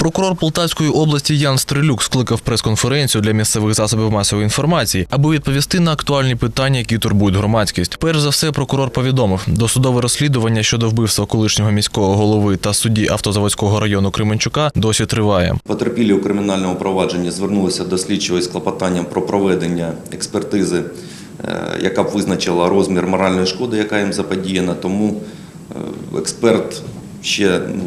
Прокурор Полтавської області Ян Стрелюк скликав прес-конференцію для місцевих засобів масової інформації, аби відповісти на актуальні питання, які турбують громадськість. Перш за все, прокурор повідомив, досудове розслідування щодо вбивства колишнього міського голови та судді автозаводського району Кременчука досі триває. Потерпілі у кримінальному провадженні звернулися до слідчого із клопотанням про проведення експертизи, е, яка б визначила розмір моральної шкоди, яка їм заподіяна. Тому е, експерт ще ну,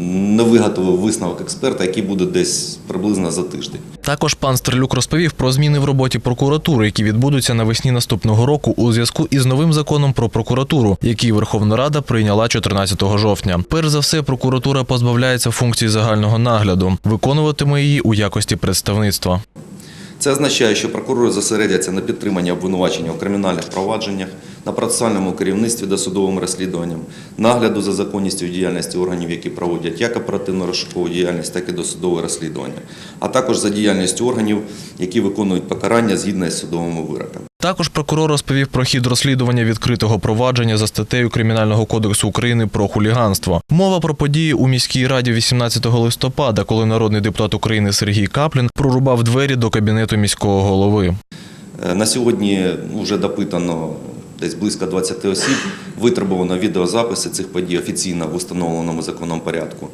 не виготовив висновок експерта, який буде десь приблизно за тиждень. Також пан Стрелюк розповів про зміни в роботі прокуратури, які відбудуться навесні наступного року у зв'язку із новим законом про прокуратуру, який Верховна Рада прийняла 14 жовтня. Перш за все, прокуратура позбавляється функції загального нагляду, виконуватиме її у якості представництва. Це означає, що прокурори зосередяться на підтриманні обвинувачення у кримінальних провадженнях, на процесуальному керівництві досудовим розслідуванням, нагляду за законністю діяльності органів, які проводять як оперативно розшукову діяльність, так і досудове розслідування, а також за діяльністю органів, які виконують покарання згідно із судовими вироками. Також прокурор розповів про хід розслідування відкритого провадження за статтею Кримінального кодексу України про хуліганство. Мова про події у міській раді 18 листопада, коли народний депутат України Сергій Каплін прорубав двері до кабінету міського голови. Е, На сьогодні вже допитано десь близько 20 осіб, витребувано відеозаписи цих подій офіційно в установленому законом порядку.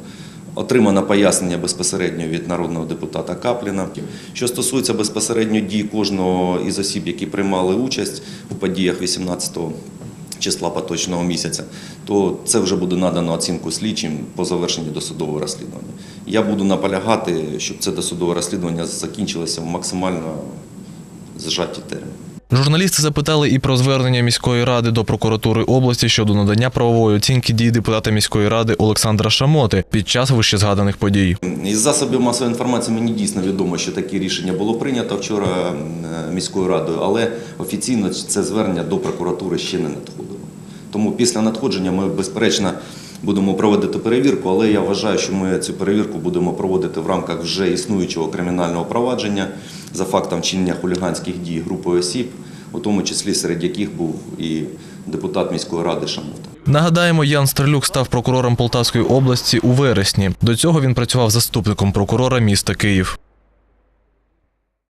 Отримано пояснення безпосередньо від народного депутата Капліна. Що стосується безпосередньо дій кожного із осіб, які приймали участь у подіях 18 числа поточного місяця, то це вже буде надано оцінку слідчим по завершенні досудового розслідування. Я буду наполягати, щоб це досудове розслідування закінчилося в максимально зжаті терміни. Журналісти запитали і про звернення міської ради до прокуратури області щодо надання правової оцінки дій депутата міської ради Олександра Шамоти під час вищезгаданих подій. Із засобів масової інформації мені дійсно відомо, що таке рішення було прийнято вчора е, міською радою, але офіційно це звернення до прокуратури ще не надходило. Тому після надходження ми, безперечно, будемо проводити перевірку, але я вважаю, що ми цю перевірку будемо проводити в рамках вже існуючого кримінального провадження за фактом вчинення хуліганських дій групою осіб, у тому числі серед яких був і депутат міської ради Шамота. Нагадаємо, Ян Стрелюк став прокурором Полтавської області у вересні. До цього він працював заступником прокурора міста Київ.